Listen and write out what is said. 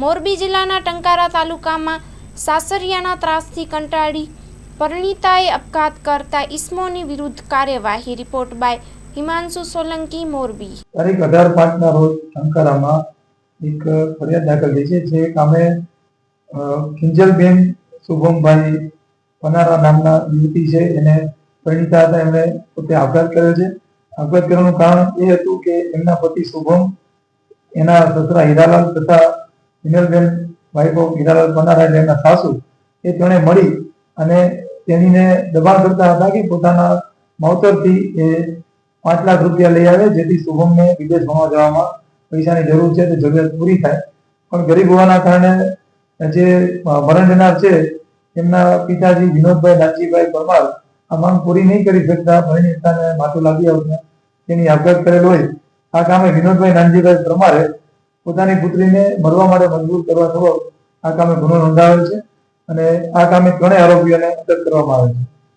મોરબી જિલ્લાના ટંકારા તાલુકામાં સાસરિયાના ત્રાસથી કંટાળી પરિણીતાએ આપઘાત કરતા ઇસમોની વિરુદ્ધ કાર્યવાહી. Report by Himanshu Solanki, Morbi. તારીખ અઢાર પાંચના રોજ ટંકારામાં એક ફરિયાદ દાખલ થઈ છે, જે કામે કિંજલબેન શુભમભાઈ પનારા નામના યુવતી છે. એને પરિણીતા હતા એમણે પોતે આપઘાત કર્યો છે. આપઘાત કરવાનું કારણ એ હતું કે એમના પતિ શુભમ એના સસરા હીરાલાલ તથા વાઇફ ઓફ હીરાલાલ પનારા એટલે એમના સાસુ એ ત્રણે મળી અને તેણીને દબાણ કરતા હતા કે પોતાના માવતરથી એ પાંચ લાખ રૂપિયા લઈ આવે, જેથી શુભમને વિદેશ ભણવા જવામાં પૈસાની જરૂર છે, તે જરૂરિયાત પૂરી થાય. પણ ગરીબ હોવાના કારણે જે મરણ જનાર છે, એમના પિતાજી વિનોદભાઈ નાનજીભાઈ પરમાર આ માંગ પૂરી નહીં કરી શકતા પરિણીતાને માથું લાગી આવતા. તેની આપઘાત કરેલ હોય. આ કામે વિનોદભાઈ નાનજીભાઈ પરમારે પોતાની પુત્રીને મરવા માટે મજબૂર કરવા સબબ આ કામે ગુનો નોંધાવેલ છે અને આ કામે ત્રણેય આરોપીઓને અટક કરવામાં આવે છે.